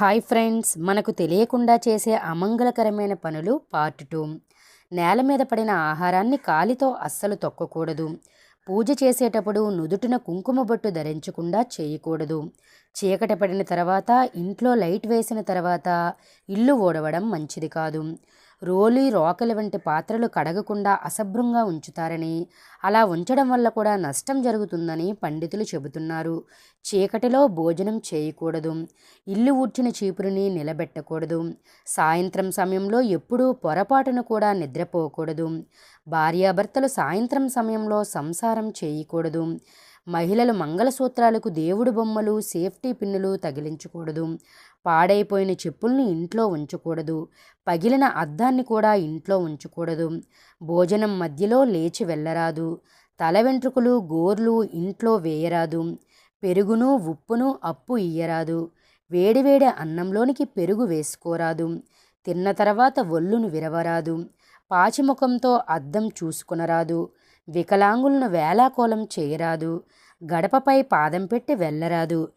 Hi friends మనకు తెలియకుండా చేసే అమంగళకరమైన పనులు పార్ట్ టూ. నేల మీద పడిన ఆహారాన్ని కాలితో అస్సలు తొక్కకూడదు. పూజ చేసేటప్పుడు నుదుటిన కుంకుమ బొట్టు ధరించకుండా చేయకూడదు. చీకట పడిన తర్వాత ఇంట్లో లైట్ వేసిన తర్వాత ఇల్లు ఊడవడం మంచిది కాదు. రోలి రోకలి వంటి పాత్రలు కడగకుండా అశుభ్రంగా ఉంచుతారని అలా ఉంచడం వల్ల కూడా నష్టం జరుగుతుందని పండితులు చెబుతున్నారు. చీకటిలో భోజనం చేయకూడదు. ఇల్లు ఊడ్చిన చీపురుని నిలబెట్టకూడదు. సాయంత్రం సమయంలో ఎప్పుడూ పొరపాటును కూడా నిద్రపోకూడదు. భార్యాభర్తలు సాయంత్రం సమయంలో సంసారం చేయకూడదు. మహిళలు మంగళసూత్రాలకు దేవుడు బొమ్మలు సేఫ్టీ పిన్నులు తగిలించకూడదు. పాడైపోయిన చెప్పుల్ని ఇంట్లో ఉంచకూడదు. పగిలిన అద్దాన్ని కూడా ఇంట్లో ఉంచకూడదు. భోజనం మధ్యలో లేచి వెళ్ళరాదు. తల వెంట్రుకలు గోర్లు ఇంట్లో వేయరాదు. పెరుగును ఉప్పును అప్పు ఇయ్యరాదు. వేడివేడి అన్నంలోనికి పెరుగు వేసుకోరాదు. తిన్న తర్వాత ఒళ్ళును విరవరాదు. పాచిముఖంతో అద్దం చూసుకునరాదు. వికలాంగులను వేలాకోలం చేయరాదు. గడపపై పాదం పెట్టి వెళ్ళరాదు.